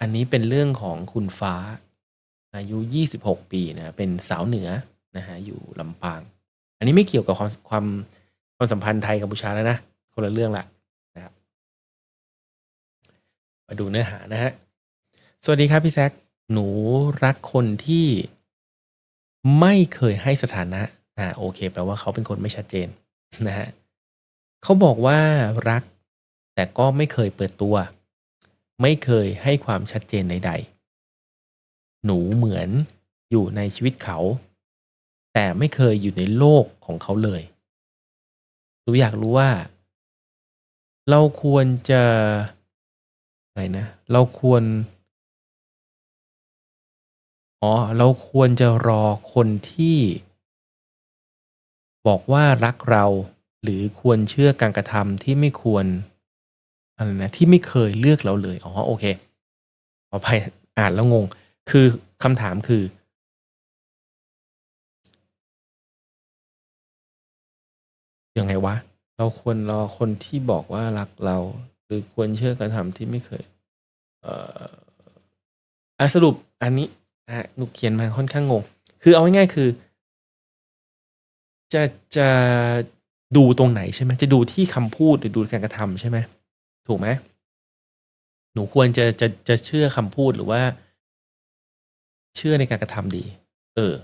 อันนี้เป็นเรื่องของคุณฟ้า อายุ 26 ปีนะเป็นสาวเหนือนะฮะอยู่ลำปาง อันนี้ไม่เกี่ยวกับความความความสัมพันธ์ไทยกัมพูชาแล้วนะ คนละเรื่องละนะครับ มาดูเนื้อหานะฮะ สวัสดีครับพี่แซคหนูรักคนที่ไม่เคยให้สถานะ อ่าโอเค แปลว่าเขาเป็นคนไม่ชัดเจนนะฮะเขาบอกว่ารัก แต่ก็ไม่เคยเปิดตัว ไม่เคยให้ความชัดเจนใด ๆ หนูเหมือนอยู่ในชีวิตเขา แต่ไม่เคยอยู่ในโลกของเขาเลยหนูอยากรู้ว่า เราควรจะอะไรนะ เราควร อ๋อ เราควรจะรอคนที่ บอกว่ารักเรา หรือควรเชื่อการกระทำที่ไม่ควร อะไรนะที่ไม่เคยเลือกเราเลยอ๋อโอเคขออภัยอ่านแล้วงง คือคำถามคือ ยังไงวะ เราควรรอคนที่บอกว่ารักเรา หรือควรเชื่อกระทำที่ไม่เคย เอ่อสรุปอันนี้อะหนูเขียนมาค่อนข้างงง คือเอาง่ายๆคือ จะจะดูตรงไหนใช่ไหมจะดูที่คำพูดหรือดูการกระทำใช่ไหม ถูกไหมหนูควรจะจะจะเชื่อคำพูดหรือว่า เชื่อในการกระทำดี เออ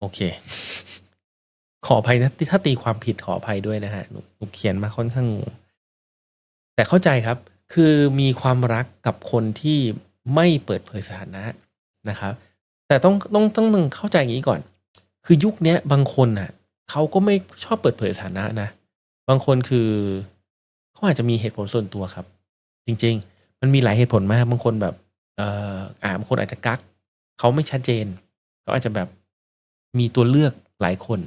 โอเค ขออภัยนะถ้าตีความผิดขออภัยด้วยนะฮะหนูหนูเขียนมาค่อนข้างงงแต่เข้าใจครับ คือมีความรักกับคนที่ไม่เปิดเผยสถานะนะครับ แต่ต้องต้องต้องต้องเข้าใจอย่างนี้ก่อน คือยุคนี้บางคนน่ะเขาก็ไม่ชอบเปิดเผยสถานะนะ บางคนคือ เขาอาจจะมีเหตุผลส่วนตัวครับ จริง ๆ มันมีหลายเหตุผลมากบางคนแบบเอ่ออ่าบางคนอาจจะกักเขาไม่ชัดเจนเขาอาจจะแบบมีตัวเลือกหลายคน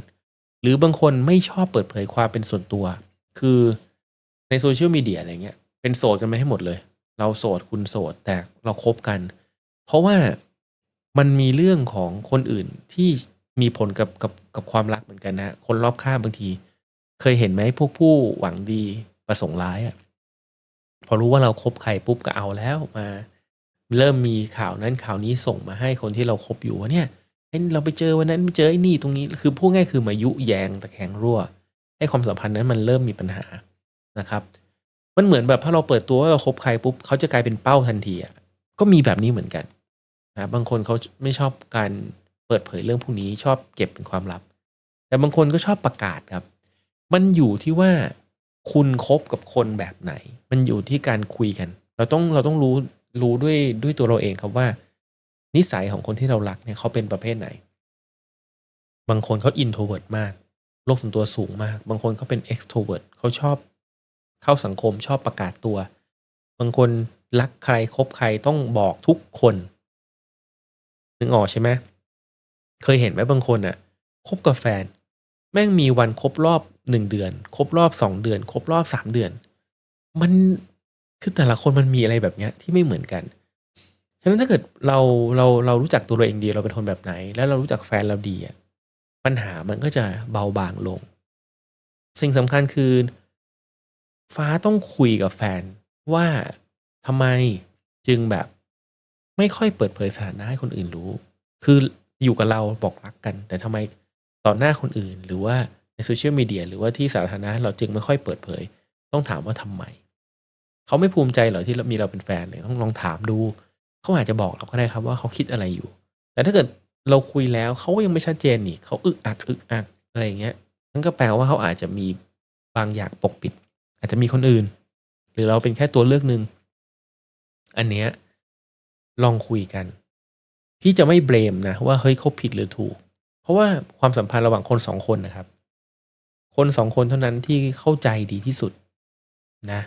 หรือบางคนไม่ชอบเปิดเผยความเป็นส่วนตัว คือในโซเชียลมีเดียอะไรเงี้ยเป็นโสดกันไปให้หมดเลย เราโสดคุณโสดแต่เราคบกัน เพราะว่ามันมีเรื่องของคนอื่นที่มีผลกับกับกับความรักเหมือนกันนะ คนรอบข้างบางที เคยเห็นไหมพวกผู้หวังดี ประสงค์ร้ายอะ่ะพอรู้ว่าเราครบใครปุ๊บก็เอาแล้วมา เริ่มมีข่าวนั้นข่าวนี้ส่งมาให้คนที่เราคบอยู่ว่าเนี่ยเอ้เราไปเจอวันนั้นไปเจอไอ้นี่ตรงนี้คือพูดง่ายคือมายุแยงตะแคงรั่ว ให้ความสัมพันธ์นั้นมันเริ่มมีปัญหานะครับมันเหมือนแบบถ้าเราเปิดตัวว่าเราคบใครปุ๊บเขาจะกลายเป็นเป้าทันทีอะก็มีแบบนี้เหมือนกันนะบางคนเขาไม่ชอบการเปิดเผยเรื่องพวกนี้ชอบเก็บเป็นความลับ แต่บางคนก็ชอบประกาศครับ มันอยู่ที่ว่า คุณคบกับคนแบบไหน มันอยู่ที่การคุยกัน เราต้องเราต้องรู้รู้ด้วยด้วยตัวเราเองครับว่า นิสัยของคนที่เรารักเนี่ยเขาเป็นประเภทไหน บางคนเขาอินโทรเวิร์ดมาก โลกส่วนตัวสูงมาก บางคนเขาเป็นเอ็กโทรเวิร์ดเขาชอบ เข้าสังคมชอบประกาศตัว บางคนรักใครคบใครต้องบอกทุกคนนึกออกใช่ไหมเคยเห็นไหมบางคนอะคบกับแฟน แม่งมีวันครบรอบ หนึ่งเดือน ครบรอบสองเดือน ครบรอบสามเดือน มันคือแต่ละคนมันมีอะไรแบบเนี้ยที่ไม่เหมือนกันฉะนั้นถ้าเกิดเราเราเรารู้จักตัวเราเองดีเราเป็นคนแบบไหน แล้วเรารู้จักแฟนเราดีอะปัญหามันก็จะเบาบางลง สิ่งสำคัญคือ ฟ้าต้องคุยกับแฟนว่าทำไมจึงแบบไม่ค่อยเปิดเผยสถานะให้คนอื่นรู้ คืออยู่กับเราบอกรักกัน แต่ทำไมต่อหน้าคนอื่นหรือว่า โซเชียลมีเดียหรือว่าที่สาธารณะเราจึงไม่ค่อยเปิดเผย ต้องถามว่าทำไมเขาไม่ภูมิใจเหรอที่เรามีเราเป็นแฟนเลยต้องลองถามดูเขาอาจจะบอกเราก็ได้ครับว่าเขาคิดอะไรอยู่ แต่ถ้าเกิดเราคุยแล้วเขายังไม่ชัดเจนนี่เขาอึกอักอึกอักอะไรเงี้ยนั่นก็แปลว่าเขาอาจจะมีบางอย่างปกปิด อาจจะมีคนอื่น หรือเราเป็นแค่ตัวเลือกหนึ่งอันเนี้ยลองคุยกัน พี่จะไม่เบรมนะว่าเฮ้ยเขาผิดหรือถูก เพราะว่าความสัมพันธ์ระหว่างคนสองคนนะครับ คนสองคนเท่านั้นที่เข้าใจดีที่สุดนะ